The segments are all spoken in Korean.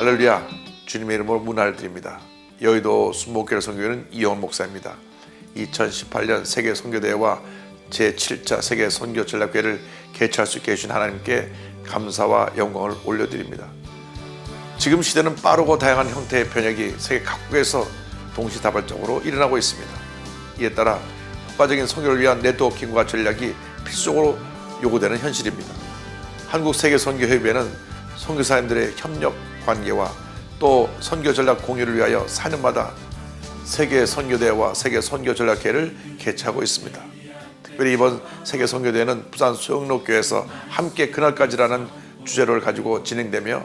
할렐루야 주님의 이름으로 문화를 드립니다. 여의도 순복교회 선교회는 이영원 목사입니다. 2018년 세계 선교대회와 제7차 세계 선교 전략회를 개최할 수 있게 해주신 하나님께 감사와 영광을 올려드립니다. 지금 시대는 빠르고 다양한 형태의 변혁이 세계 각국에서 동시다발적으로 일어나고 있습니다. 이에 따라 효과적인 선교를 위한 네트워킹과 전략이 필수적으로 요구되는 현실입니다. 한국 세계 선교 협의회는 선교사님들의 협력 관계와 또 선교 전략 공유를 위하여 4년마다 세계 선교대회와 세계 선교 전략회를 개최하고 있습니다. 특별히 이번 세계 선교대회는 부산 수영로교에서 함께 그날까지라는 주제를 가지고 진행되며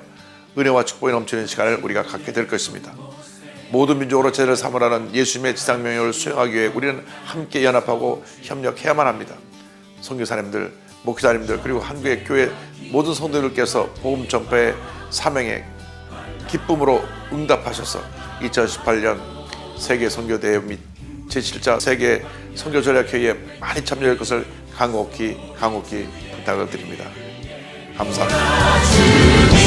은혜와 축복이 넘치는 시간을 우리가 갖게 될 것입니다. 모든 민족으로 제를 삼으라는 예수님의 지상명령을 수행하기 위해 우리는 함께 연합하고 협력해야만 합니다. 선교사님들, 목사님들 그리고 한국의 교회 모든 성도들께서 복음 전파의 사명에 기쁨으로 응답하셔서 2018년 세계 선교 대회 및 제7차 세계 선교 전략회의에 많이 참여할 것을 강곡히 강곡히 부탁을 드립니다. 감사합니다.